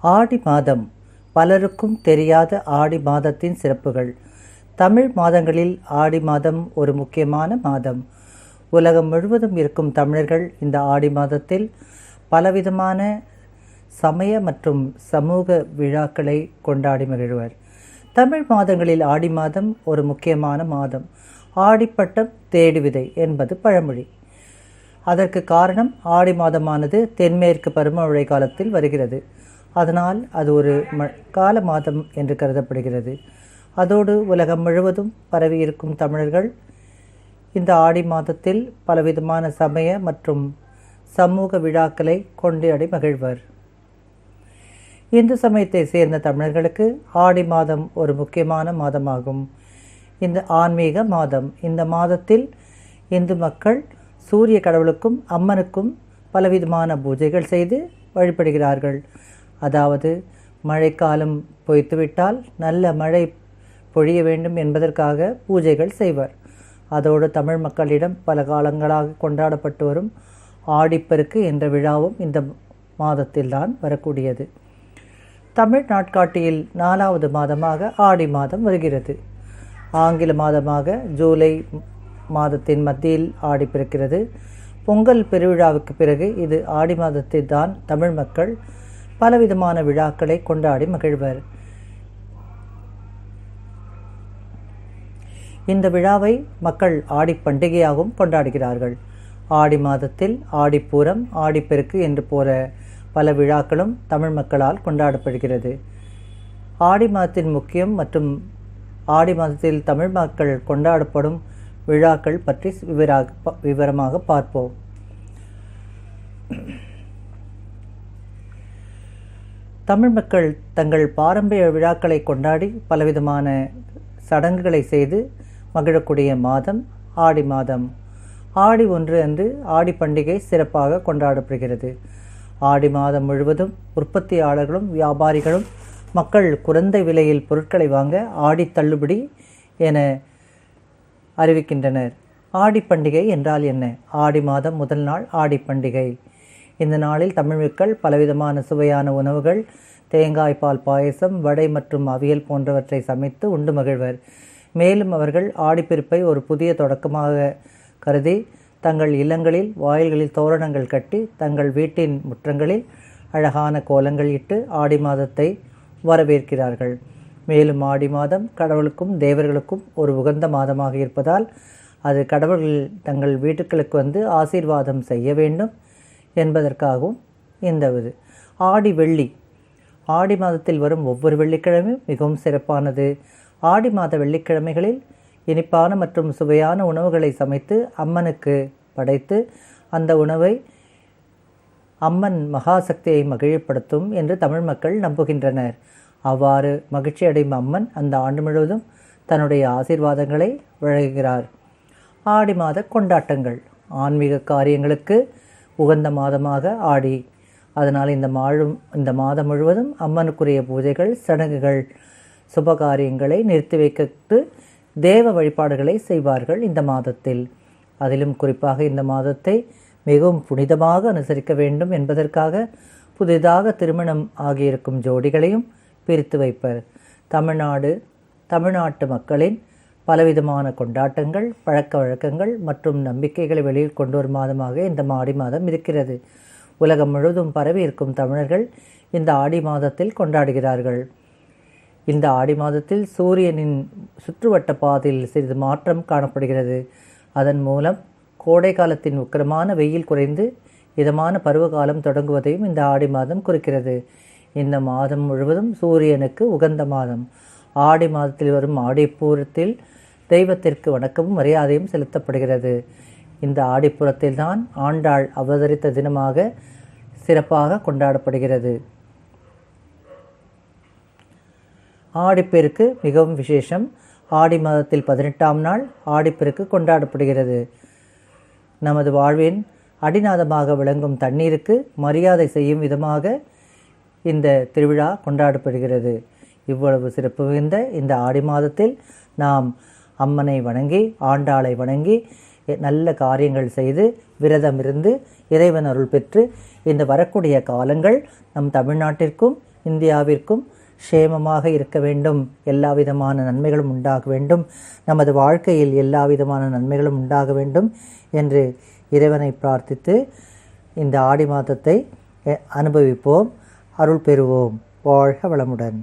ஆடி மாதம். பலருக்கும் தெரியாத ஆடி மாதத்தின் சிறப்புகள். தமிழ் மாதங்களில் ஆடி மாதம் ஒரு முக்கியமான மாதம். உலகம் முழுவதும் இருக்கும் தமிழர்கள் இந்த ஆடி மாதத்தில் பலவிதமான சமய மற்றும் சமூக விழாக்களை கொண்டாடி மகிழ்வர். தமிழ் மாதங்களில் ஆடி மாதம் ஒரு முக்கியமான மாதம். ஆடிப்பட்டம் தேடி விதை என்பது பழமொழி. அதற்கு காரணம் ஆடி மாதமானது தென்மேற்கு பருவமழை காலத்தில் வருகிறது. அதனால் அது ஒரு ம கால மாதம் என்று கருதப்படுகிறது. அதோடு உலகம் முழுவதும் பரவியிருக்கும் தமிழர்கள் இந்த ஆடி மாதத்தில் பலவிதமான சமய மற்றும் சமூக விழாக்களை கொண்டாடி மகிழ்வர். இந்து சமயத்தை சேர்ந்த தமிழர்களுக்கு ஆடி மாதம் ஒரு முக்கியமான மாதமாகும். இந்த ஆன்மீக மாதம் இந்த மாதத்தில் இந்து மக்கள் சூரிய கடவுளுக்கும் அம்மனுக்கும் பலவிதமான பூஜைகள் செய்து வழிபடுகிறார்கள். அதாவது மழைக்காலம் பொய்த்துவிட்டால் நல்ல மழை பொழிய வேண்டும் என்பதற்காக பூஜைகள் செய்வர். அதோடு தமிழ் மக்களிடம் பல காலங்களாக கொண்டாடப்பட்டு வரும் ஆடிப்பெருக்கு என்ற விழாவும் இந்த மாதத்தில்தான் வரக்கூடியது. தமிழ் நாட்காட்டியில் நாலாவது மாதமாக ஆடி மாதம் வருகிறது. ஆங்கில மாதமாக ஜூலை மாதத்தின் மத்தியில் ஆடி பிறக்கிறது. பொங்கல் பெருவிழாவுக்கு பிறகு இது ஆடி மாதத்தில் தான் தமிழ் மக்கள் பலவிதமான விழாக்களை கொண்டாடி மகிழ்வர். இந்த விழாவை மக்கள் ஆடி பண்டிகையாகவும் கொண்டாடுகிறார்கள். ஆடி மாதத்தில் ஆடிப்பூரம் ஆடிப்பெருக்கு என்று போற பல விழாக்களும் தமிழ் மக்களால் கொண்டாடப்படுகிறது. ஆடி மாதத்தின் முக்கியம் மற்றும் ஆடி மாதத்தில் தமிழ் மக்கள் கொண்டாடப்படும் விழாக்கள் பற்றி விவராக விவரமாக பார்ப்போம். தமிழ் மக்கள் தங்கள் பாரம்பரிய விழாக்களை கொண்டாடி பலவிதமான சடங்குகளை செய்து மகிழக்கூடிய மாதம் ஆடி மாதம். ஆடி ஒன்று அன்று ஆடி பண்டிகை சிறப்பாக கொண்டாடப்படுகிறது. ஆடி மாதம் முழுவதும் உற்பத்தியாளர்களும் வியாபாரிகளும் மக்கள் குறைந்த விலையில் பொருட்களை வாங்க ஆடி தள்ளுபடி என அறிவிக்கின்றனர். ஆடி பண்டிகை என்றால் என்ன? ஆடி மாதம் முதல் நாள் ஆடி பண்டிகை. இந்த நாளில் தமிழ் மக்கள் பலவிதமான சுவையான உணவுகள் தேங்காய் பால் பாயசம் வடை மற்றும் அவியல் போன்றவற்றை சமைத்து உண்டு மகிழ்வர். மேலும் அவர்கள் ஆடிப்பெருப்பை ஒரு புதிய தொடக்கமாக கருதி தங்கள் இல்லங்களில் வாயில்களில் தோரணங்கள் கட்டி தங்கள் வீட்டின் முற்றங்களில் அழகான கோலங்கள் இட்டு ஆடி மாதத்தை வரவேற்கிறார்கள். மேலும் ஆடி மாதம் கடவுளுக்கும் தேவர்களுக்கும் ஒரு உகந்த மாதமாக இருப்பதால் அது கடவுள்கள் தங்கள் வீட்டுக்களுக்கு வந்து ஆசீர்வாதம் செய்ய வேண்டும். என்பதற்காகவும் இந்த இது. ஆடி வெள்ளி. ஆடி மாதத்தில் வரும் ஒவ்வொரு வெள்ளிக்கிழமையும் மிகவும் சிறப்பானது. ஆடி மாத வெள்ளிக்கிழமைகளில் இனிப்பான மற்றும் சுவையான உணவுகளை சமைத்து அம்மனுக்கு படைத்து அந்த உணவை அம்மன் மகாசக்தியை மகிழப்படுத்தும் என்று தமிழ் மக்கள் நம்புகின்றனர். அவ்வாறு மகிழ்ச்சி அடையும் அம்மன் அந்த ஆண்டு முழுவதும் தன்னுடைய ஆசீர்வாதங்களை வழங்குகிறார். ஆடி மாத கொண்டாட்டங்கள். ஆன்மீக காரியங்களுக்கு உகந்த மாதமாக ஆடி. அதனால் இந்த மாழும் இந்த மாதம் முழுவதும் அம்மனுக்குரிய பூஜைகள் சடங்குகள் சுபகாரியங்களை நிறுத்தி வைத்து தேவ வழிபாடுகளை செய்வார்கள் இந்த மாதத்தில். அதிலும் குறிப்பாக இந்த மாதத்தை மிகவும் புனிதமாக அனுசரிக்க வேண்டும் என்பதற்காக புதிதாக திருமணம் ஆகியிருக்கும் ஜோடிகளையும் பிரித்து வைப்பர். தமிழ்நாடு தமிழ்நாட்டு மக்களின் பலவிதமான கொண்டாட்டங்கள் பழக்க வழக்கங்கள் மற்றும் நம்பிக்கைகளை வெளியில் கொண்டு வரும் மாதமாக இந்த ஆடி மாதம் இருக்கிறது. உலகம் முழுவதும் பரவி இருக்கும் தமிழர்கள் இந்த ஆடி மாதத்தில் கொண்டாடுகிறார்கள். இந்த ஆடி மாதத்தில் சூரியனின் சுற்றுவட்ட பாதையில் சிறிது மாற்றம் காணப்படுகிறது. அதன் மூலம் கோடை காலத்தின் உக்கிரமான வெயில் குறைந்து இதமான பருவகாலம் தொடங்குவதையும் இந்த ஆடி மாதம் குறிக்கிறது. இந்த மாதம் முழுவதும் சூரியனுக்கு உகந்த மாதம். ஆடி மாதத்தில் வரும் ஆடிப்பூரத்தில் தெய்வத்திற்கு வணக்கமும் மரியாதையும் செலுத்தப்படுகிறது. இந்த ஆடிப்புறத்தில் தான் ஆண்டாள் அவதரித்த தினமாக சிறப்பாக கொண்டாடப்படுகிறது. ஆடிப்பெருக்கு மிகவும் விசேஷம். ஆடி மாதத்தில் பதினெட்டாம் நாள் ஆடிப்பெருக்கு கொண்டாடப்படுகிறது. நமது வாழ்வின் அடிநாதமாக விளங்கும் தண்ணீருக்கு மரியாதை செய்யும் விதமாக இந்த திருவிழா கொண்டாடப்படுகிறது. இவ்வளவு சிறப்பு மிகுந்த இந்த ஆடி மாதத்தில் நாம் அம்மனை வணங்கி ஆண்டாளை வணங்கி நல்ல காரியங்கள் செய்து விரதம் இருந்து இறைவன் அருள் பெற்று இந்த வரக்கூடிய காலங்கள் நம் தமிழ்நாட்டிற்கும் இந்தியாவிற்கும் க்ஷேமமாக இருக்க வேண்டும். எல்லா விதமான நன்மைகளும் உண்டாக வேண்டும். நமது வாழ்க்கையில் எல்லா விதமான நன்மைகளும் உண்டாக வேண்டும் என்று இறைவனை பிரார்த்தித்து இந்த ஆடி மாதத்தை அனுபவிப்போம் அருள் பெறுவோம். வாழ்க வளமுடன்.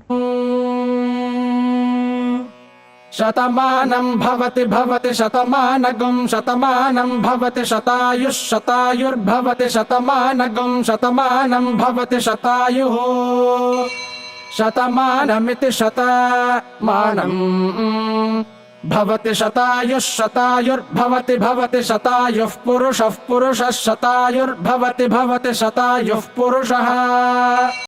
శతమానం భవతి భవతి శతమానగం శతమానం భవతి శతాయుష్ శతాయుర్భవతి శతమానగం శతమానం భవతి శతాయు శతమానమితి శతమానం భవతి శతాయుష్ శతాయుర్భవతి భవతి శతాయుః పురుషః పురుషः శతాయుర్భవతి భవతి శతాయుః పురుషः